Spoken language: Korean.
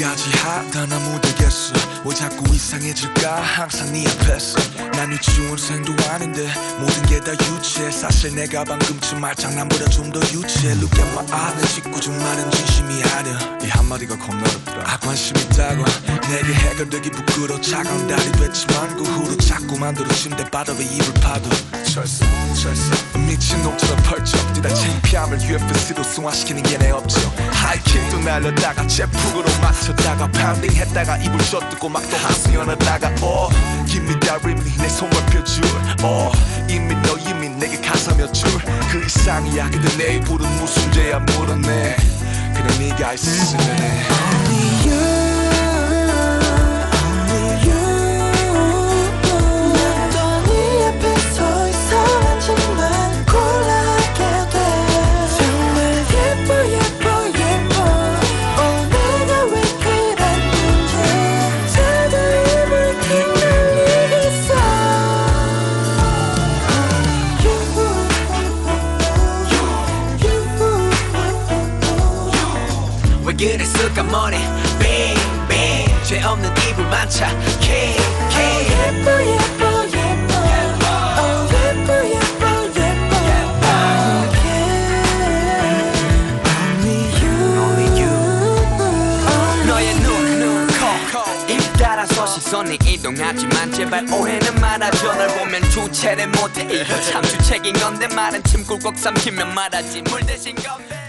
가지가지 하다 못 되겠어 왜 자꾸 이상해질까 항상 네 앞에서 난 유치원생도 아닌데 모든 게 다 유치해 사실 내가 방금쯤 말 장난보다 좀 더 유치해 Look at my eyes 내 짓궂은 말은 진심이 아니야 이 한마디가 겁나 어렵더라 아 관심 있다고 내게 해결되기 부끄러 차가운 달이 됐지만 그 후로 자꾸 만 들어 침대 바닥에 입을 파도. 철수 철수 미친 놈처럼 펄쩍 뛰다. 창피함을 UFC로 승화시키는 게 내 업적. 하이킥도 날렸다가 제품으로 맞췄다가 파운딩 했다가 입을 젖뜨고 막또 하수연하다가 oh give me that rhythm 내 손만 펴줄. oh 이미 너 이미 내게 가사 몇줄그 이상이야 근데 내 입으로는 무슨 죄야 물어내 그래 네가 있으면 해 그랬을까 머리 빙빙 죄 없는 입을 만차. King king 예뻐 예뻐 예뻐. 어 예뻐 예뻐 예뻐. Only you. 너의 눈눈코입 따라서 시선이 이동하지만 제발 오해는 말아줘 널 보면 주체를 못해. 이거 참 주책인 건데 말은 침 꿀꺽 삼키면 말하지. 물 대신 건데